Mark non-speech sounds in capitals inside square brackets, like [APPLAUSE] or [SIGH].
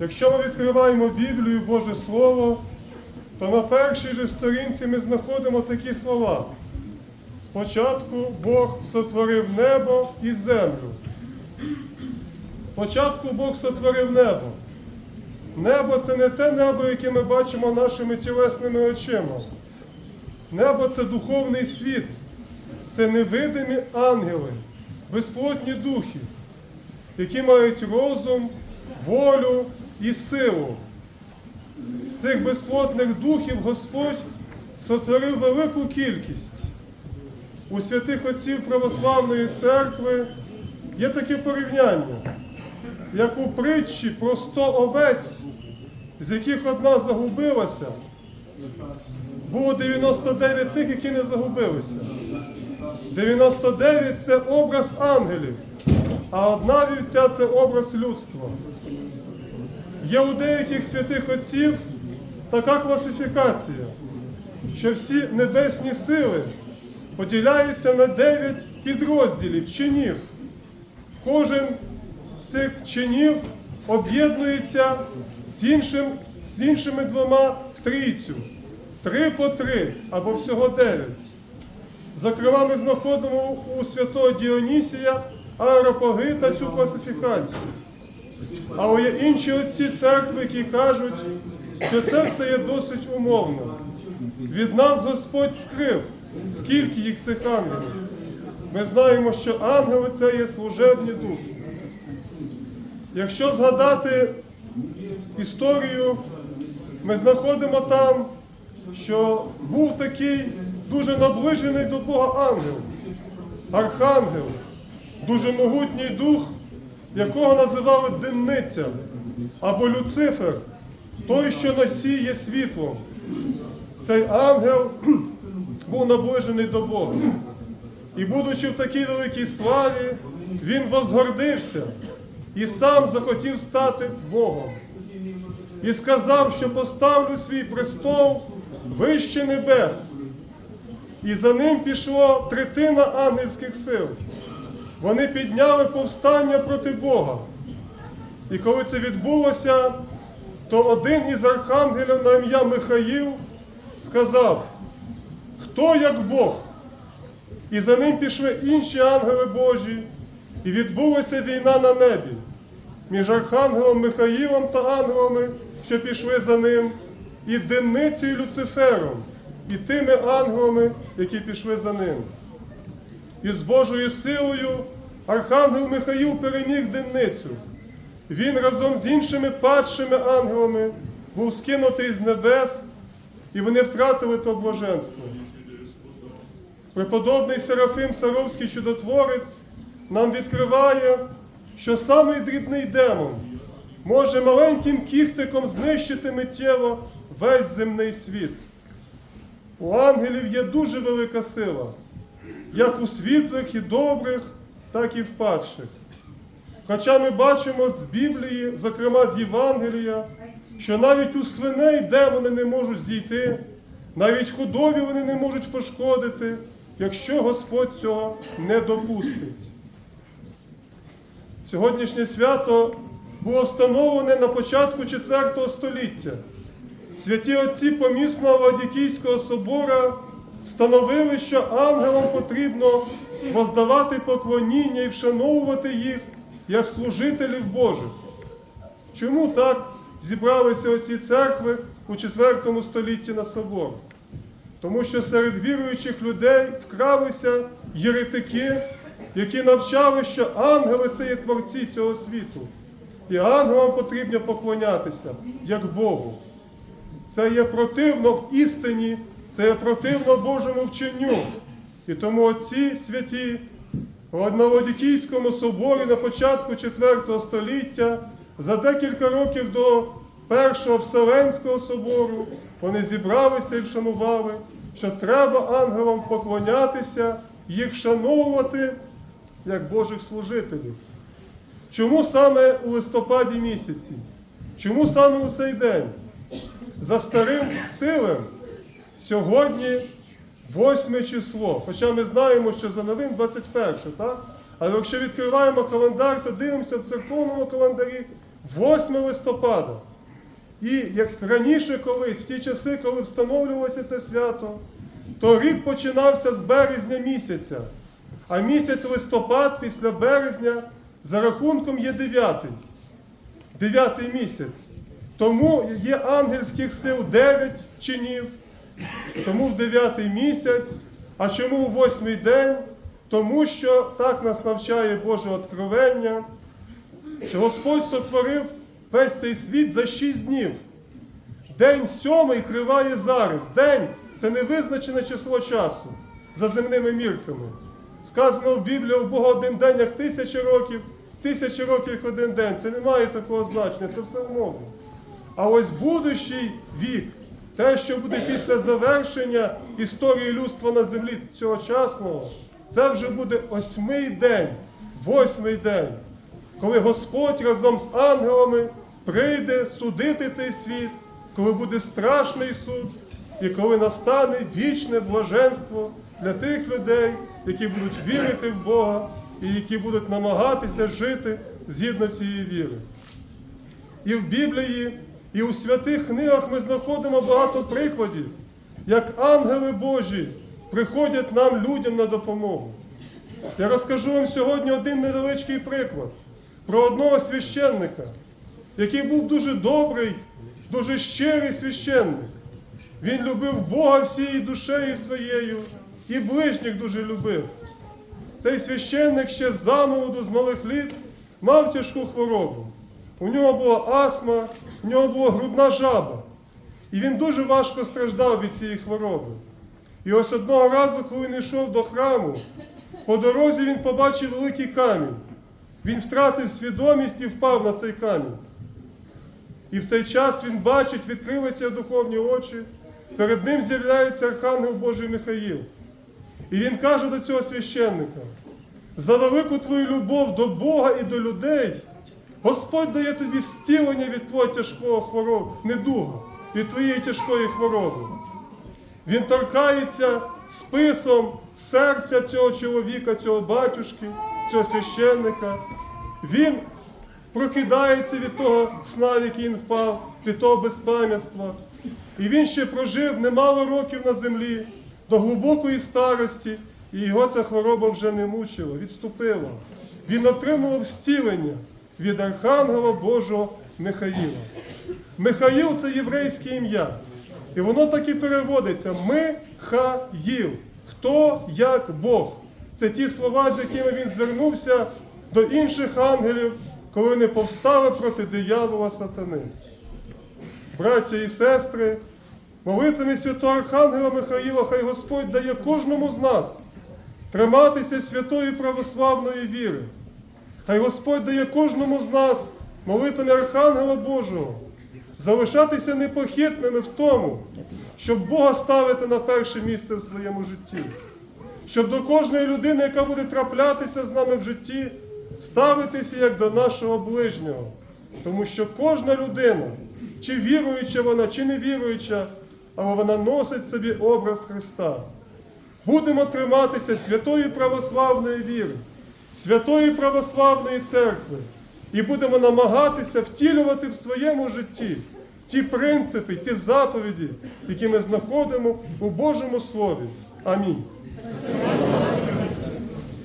Якщо ми відкриваємо Біблію, Боже Слово, то на першій же сторінці ми знаходимо такі слова. Спочатку Бог сотворив небо і землю. Спочатку Бог сотворив небо. Небо це не те небо, яке ми бачимо нашими тілесними очима. Небо це духовний світ, це невидимі ангели, безплотні духи, які мають розум, волю і силу. Цих безплотних духів Господь сотворив велику кількість. У святих отців Православної церкви є таке порівняння, як у притчі про сто овець, з яких одна загубилася, було 99 тих, які не загубилися. 99 це образ ангелів, а одна вівця це образ людства. Є у деяких святих отців така класифікація, що всі небесні сили поділяються на 9 підрозділів, чинів. Кожен з цих чинів об'єднується з, іншим, з іншими двома в трійцю. Три по три або всього дев'ять. Зокрема, ми знаходимо у святого Діонісія аеропогита цю класифікацію. Але є інші отці церкви, які кажуть, що це все є досить умовно. Від нас Господь скрив, скільки їх цих ангелів. Ми знаємо, що ангели це є служебні духи. Якщо згадати історію, ми знаходимо там, що був такий дуже наближений до Бога ангел, архангел, дуже могутній дух, якого називали Денниця або Люцифер, той, що носіє світлом. Цей ангел [CLEARS THROAT] був наближений до Бога. І, будучи в такій великій славі, він возгордився і сам захотів стати Богом. І сказав, що поставлю свій престол вище небес. І за ним пішло третина ангельських сил. Вони підняли повстання проти Бога. І коли це відбулося, то один із архангелів на ім'я Михаїл сказав, хто як Бог? І за ним пішли інші ангели Божі, і відбулася війна на небі між архангелом Михаїлом та ангелами, що пішли за ним, і денницею Люцифером, і тими ангелами, які пішли за ним. І з Божою силою архангел Михаїл переміг денницю. Він разом з іншими падшими ангелами був скинутий з небес, і вони втратили то блаженство. Преподобний Серафим Саровський чудотворець нам відкриває, що самий дрібний демон може маленьким кіхтиком знищити миттєво весь земний світ. У ангелів є дуже велика сила, як у світлих і добрих, так і в падших. Хоча ми бачимо з Біблії, зокрема з Євангелія, що навіть у свиней демони не можуть зійти, навіть худобі вони не можуть пошкодити, якщо Господь цього не допустить. Сьогоднішнє свято було встановлене на початку IV століття. Святі отці помісного Ладікійського собора встановили, що ангелам потрібно воздавати поклоніння і вшановувати їх як служителів Божих. Чому так зібралися оці церкви у IV столітті на собор? Тому що серед віруючих людей вкралися єретики, які навчали, що ангели це є творці цього світу. І ангелам потрібно поклонятися як Богу. Це є противно в істині, це противно Божому вченню. І тому отці святі в Новодікійському соборі на початку IV століття за декілька років до Першого Вселенського собору вони зібралися і вшанували, що треба ангелам поклонятися, їх вшановувати як Божих служителів. Чому саме у листопаді місяці? Чому саме у цей день? За старим стилем сьогодні 8 число. Хоча ми знаємо, що за новим 21, так? Але якщо відкриваємо календар, то дивимося в церковному календарі 8 листопада. І як раніше колись, в ті часи, коли встановлювалося це свято, то рік починався з березня місяця. А місяць листопад після березня за рахунком є дев'ятий. Дев'ятий місяць. Тому є ангельських сил 9 чинів, тому в дев'ятий місяць. А чому у восьмий день? Тому що так нас навчає Боже откровення, що Господь сотворив весь цей світ за шість днів. День сьомий триває зараз. День це невизначене число часу за земними мірками. Сказано в Біблії, у Бога один день як тисячі років, тисячі років як один день. Це не має такого значення, це все умовно. А ось будущий вік, те, що буде після завершення історії людства на землі цьогочасного, це вже буде осьмий день, восьмий день, коли Господь разом з ангелами прийде судити цей світ, коли буде страшний суд, і коли настане вічне блаженство для тих людей, які будуть вірити в Бога і які будуть намагатися жити згідно цієї віри. І в Біблії, і у святих книгах ми знаходимо багато прикладів, як ангели Божі приходять нам людям на допомогу. Я розкажу вам сьогодні один невеличкий приклад про одного священника, який був дуже добрий, дуже щирий священник. Він любив Бога всією душею своєю і ближніх дуже любив. Цей священник ще з замолоду, з малих літ, мав тяжку хворобу. У нього була астма, у нього була грудна жаба. І він дуже важко страждав від цієї хвороби. І ось одного разу, коли він йшов до храму, по дорозі він побачив великий камінь. Він втратив свідомість і впав на цей камінь. І в цей час він бачить, відкрилися духовні очі, перед ним з'являється Архангел Божий Михаїл. І він каже до цього священника: за велику твою любов до Бога і до людей, Господь дає тобі зцілення від твого тяжкого хвороби, недуга, від твоєї тяжкої хвороби. Він торкається списом серця цього чоловіка, цього батюшки, цього священника. Він прокидається від того сна, в який він впав, від того безпам'ятства. І він ще прожив немало років на землі до глибокої старості, і його ця хвороба вже не мучила, відступила. Він отримував зцілення від Архангела Божого Михаїла. Михаїл це єврейське ім'я. І воно так і переводиться Михаїл. Хто як Бог. Це ті слова, з якими він звернувся до інших ангелів, коли вони повстали проти диявола сатани. Браття і сестри, молитвами святого Архангела Михаїла, хай Господь дає кожному з нас триматися святої православної віри. Хай Господь дає кожному з нас молитвами Архангела Божого, залишатися непохитними в тому, щоб Бога ставити на перше місце в своєму житті, щоб до кожної людини, яка буде траплятися з нами в житті, ставитися як до нашого ближнього. Тому що кожна людина, чи віруюча вона, чи не віруюча, але вона носить собі образ Христа. Будемо триматися святої православної віри, святої православної церкви і будемо намагатися втілювати в своєму житті ті принципи, ті заповіді, які ми знаходимо у Божому Слові. Амінь.